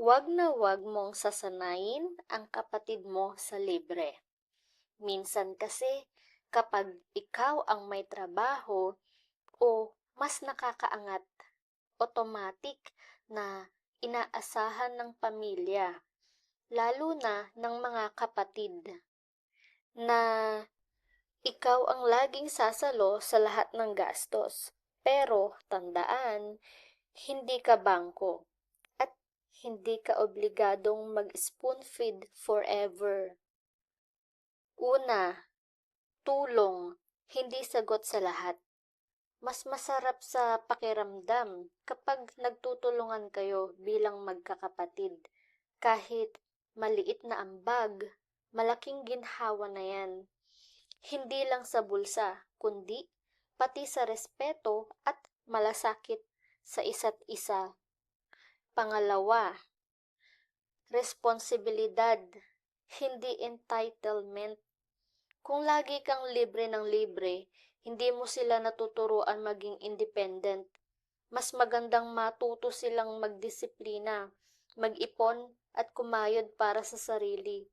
Huwag na huwag mong sasanayin ang kapatid mo sa libre. Minsan kasi, kapag ikaw ang may trabaho o mas nakakaangat, automatic na inaasahan ng pamilya, lalo na ng mga kapatid, na ikaw ang laging sasalo sa lahat ng gastos. Pero tandaan, hindi ka bangko hindi ka obligadong mag-spoon feed forever. Una, tulong, hindi sagot sa lahat. Mas masarap sa pakiramdam kapag nagtutulungan kayo bilang magkakapatid. Kahit maliit na ambag, malaking ginhawa na yan. Hindi lang sa bulsa, kundi pati sa respeto at malasakit sa isa't isa. Pangalawa, responsibilidad, hindi entitlement. Kung lagi kang libre ng libre, hindi mo sila natuturuan maging independent. Mas magandang matuto silang magdisiplina, mag-ipon at kumayod para sa sarili.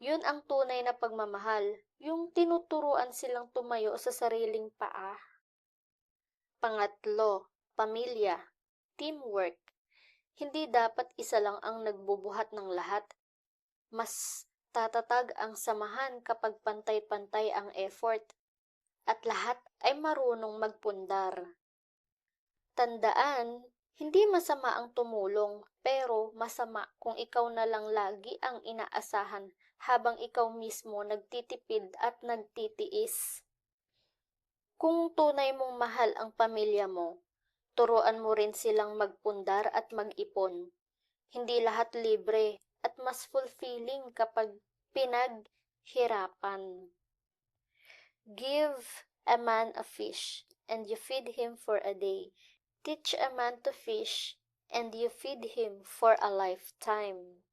Yun ang tunay na pagmamahal, yung tinuturuan silang tumayo sa sariling paa. Pangatlo, pamilya, teamwork. Hindi dapat isa lang ang nagbubuhat ng lahat. Mas tatatag ang samahan kapag pantay-pantay ang effort at lahat ay marunong magpundar. Tandaan, hindi masama ang tumulong, pero masama kung ikaw na lang lagi ang inaasahan habang ikaw mismo nagtitipid at nagtitiis. Kung tunay mong mahal ang pamilya mo, turuan mo rin silang magpundar at mag-ipon. Hindi lahat libre at mas fulfilling kapag pinaghirapan. Give a man a fish, and you feed him for a day. Teach a man to fish, and you feed him for a lifetime.